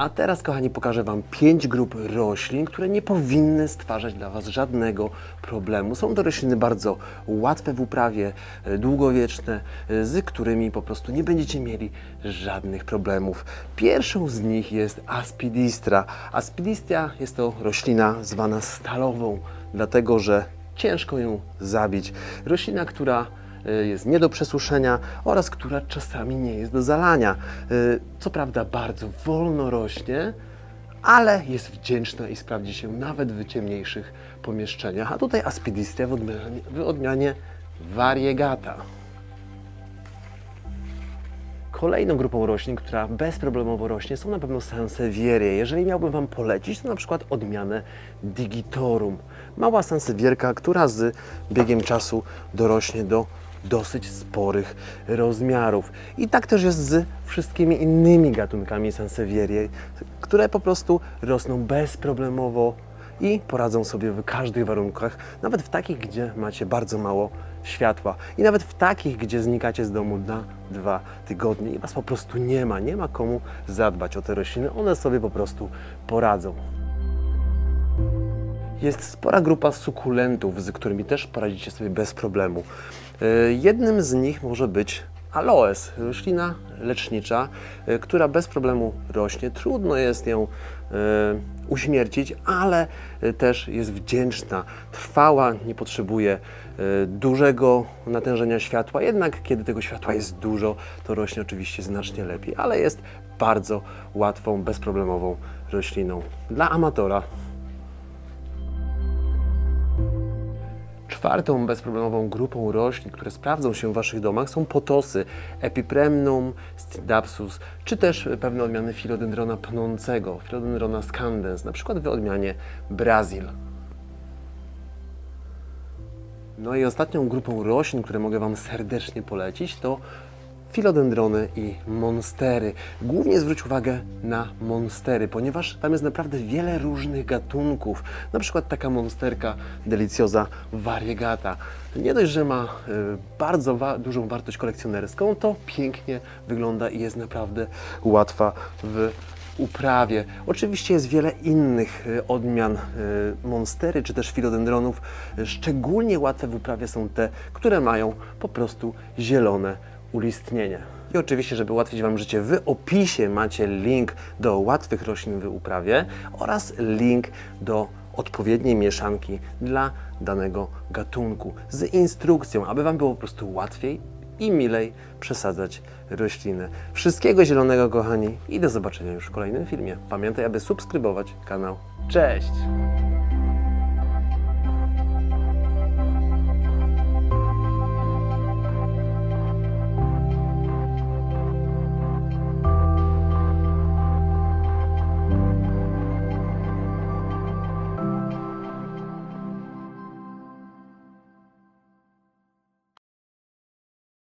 A teraz, kochani, pokażę Wam pięć grup roślin, które nie powinny stwarzać dla Was żadnego problemu. Są to rośliny bardzo łatwe w uprawie, e, długowieczne, e, z którymi po prostu nie będziecie mieli żadnych problemów. Pierwszą z nich jest Aspidistra. Aspidistra jest to roślina zwana stalową, dlatego że ciężko ją zabić. Roślina, która jest nie do przesuszenia oraz która czasami nie jest do zalania. Y, Co prawda bardzo wolno rośnie, ale jest wdzięczna i sprawdzi się nawet w ciemniejszych pomieszczeniach. A tutaj Aspidistra w odmianie, w odmianie variegata. Kolejną grupą roślin, która bezproblemowo rośnie, są na pewno sansevierie. Jeżeli miałbym Wam polecić, to na przykład odmianę digitorum. Mała sansewierka, która z biegiem czasu dorośnie do dosyć sporych rozmiarów. I tak też jest z wszystkimi innymi gatunkami sansevierie, które po prostu rosną bezproblemowo i poradzą sobie w każdych warunkach, nawet w takich, gdzie macie bardzo mało światła i nawet w takich, gdzie znikacie z domu na dwa tygodnie i Was po prostu nie ma, nie ma komu zadbać o te rośliny, one sobie po prostu poradzą. Jest spora grupa sukulentów, z którymi też poradzicie sobie bez problemu. E, Jednym z nich może być aloes, roślina lecznicza, e, która bez problemu rośnie. Trudno jest ją e, uśmiercić, ale też jest wdzięczna, trwała, nie potrzebuje dużego natężenia światła. Jednak kiedy tego światła jest dużo, to rośnie oczywiście znacznie lepiej, ale jest bardzo łatwą, bezproblemową rośliną. Dla amatora Czwartą bezproblemową grupą roślin, które sprawdzą się w Waszych domach są potosy Epipremnum, Stridapsus, czy też pewne odmiany filodendrona pnącego, filodendrona scandens, na przykład w odmianie Brazil. No i ostatnią grupą roślin, które mogę Wam serdecznie polecić, to filodendrony i monstery. Głównie zwróć uwagę na monstery, ponieważ tam jest naprawdę wiele różnych gatunków. Na przykład taka monsterka deliciosa variegata. Nie dość, że ma y, bardzo wa- dużą wartość kolekcjonerską, to pięknie wygląda i jest naprawdę łatwa w uprawie. Oczywiście jest wiele innych y, odmian y, monstery czy też filodendronów. Szczególnie łatwe w uprawie są te, które mają po prostu zielone ulistnienie. I oczywiście, żeby ułatwić Wam życie, w opisie macie link do łatwych roślin w uprawie oraz link do odpowiedniej mieszanki dla danego gatunku z instrukcją, aby Wam było po prostu łatwiej i milej przesadzać rośliny. Wszystkiego zielonego, kochani, i do zobaczenia już w kolejnym filmie. Pamiętaj, aby subskrybować kanał. Cześć!